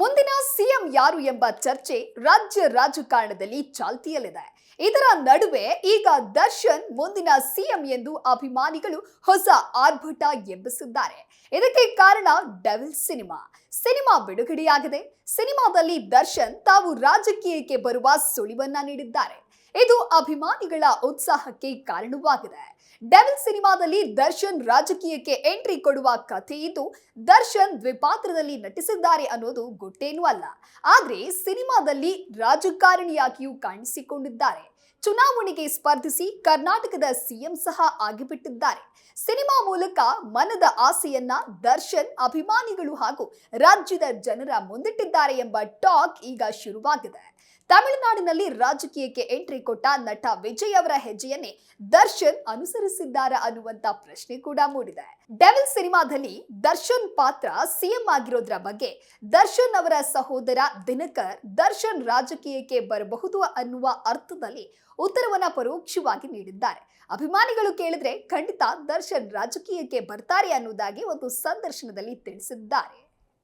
ಮುಂದಿನ ಸಿಎಂ ಯಾರು ಎಂಬ ಚರ್ಚೆ ರಾಜ್ಯ ರಾಜಕಾರಣದಲ್ಲಿ ಚಾಲ್ತಿಯಲ್ಲಿದೆ. ಇದರ ನಡುವೆ ಈಗ ದರ್ಶನ್ ಮುಂದಿನ ಸಿಎಂ ಎಂದು ಅಭಿಮಾನಿಗಳು ಹೊಸ ಆರ್ಭಟ ಎಬ್ಬಿಸಿದ್ದಾರೆ. ಇದಕ್ಕೆ ಕಾರಣ ಡೆವಿಲ್ ಸಿನಿಮಾ. ಸಿನಿಮಾ ಬಿಡುಗಡೆಯಾಗಿದೆ. ಸಿನಿಮಾದಲ್ಲಿ ದರ್ಶನ್ ತಾವು ರಾಜಕೀಯಕ್ಕೆ ಬರುವ ಸುಳಿವನ್ನ ನೀಡಿದ್ದಾರೆ. ಇದು ಅಭಿಮಾನಿಗಳ ಉತ್ಸಾಹಕ್ಕೆ ಕಾರಣವಾಗಿದೆ. ಡೆವಿಲ್ ಸಿನಿಮಾದಲ್ಲಿ ದರ್ಶನ್ ರಾಜಕೀಯಕ್ಕೆ ಎಂಟ್ರಿ ಕೊಡುವ ಕಥೆ ಇದ್ದು ದರ್ಶನ್ ದ್ವಿಪಾತ್ರದಲ್ಲಿ ನಟಿಸಿದ್ದಾರೆ ಅನ್ನೋದು ಗೊತ್ತೇನೂ ಅಲ್ಲ. ಆದ್ರೆ ಸಿನಿಮಾದಲ್ಲಿ ರಾಜಕಾರಣಿಯಾಗಿಯೂ ಕಾಣಿಸಿಕೊಂಡಿದ್ದಾರೆ. ಚುನಾವಣೆಗೆ ಸ್ಪರ್ಧಿಸಿ ಕರ್ನಾಟಕದ ಸಿಎಂ ಸಹ ಆಗಿಬಿಟ್ಟಿದ್ದಾರೆ. ಸಿನಿಮಾ ಮೂಲಕ ಮನದ ಆಸೆಯನ್ನ ದರ್ಶನ್, ಅಭಿಮಾನಿಗಳು ಹಾಗೂ ರಾಜ್ಯದ ಜನರ ಮುಂದಿಟ್ಟಿದ್ದಾರೆ ಎಂಬ ಟಾಕ್ ಈಗ ಶುರುವಾಗಿದೆ. ತಮಿಳುನಾಡಿನಲ್ಲಿ ರಾಜಕೀಯಕ್ಕೆ ಎಂಟ್ರಿ ಕೊಟ್ಟ ನಟ ವಿಜಯ್ ಅವರ ಹೆಜ್ಜೆಯನ್ನೇ ದರ್ಶನ್ ಅನುಸರಿಸಿದ್ದಾರ ಅನ್ನುವಂತ ಪ್ರಶ್ನೆ ಕೂಡ ಮೂಡಿದೆ. ಡೆವಿಲ್ ಸಿನಿಮಾದಲ್ಲಿ ದರ್ಶನ್ ಪಾತ್ರ ಸಿಎಂ ಆಗಿರೋದ್ರ ಬಗ್ಗೆ ದರ್ಶನ್ ಅವರ ಸಹೋದರ ದಿನಕರ್ ದರ್ಶನ್ ರಾಜಕೀಯಕ್ಕೆ ಬರಬಹುದು ಅನ್ನುವ ಅರ್ಥದಲ್ಲಿ ಉತ್ತರವನ್ನ ಪರೋಕ್ಷವಾಗಿ ನೀಡಿದ್ದಾರೆ. ಅಭಿಮಾನಿಗಳು ಕೇಳಿದ್ರೆ ಖಂಡಿತ ದರ್ಶನ್ ರಾಜಕೀಯಕ್ಕೆ ಬರ್ತಾರೆ ಅನ್ನೋದಾಗಿ ಒಂದು ಸಂದರ್ಶನದಲ್ಲಿ ತಿಳಿಸಿದ್ದಾರೆ.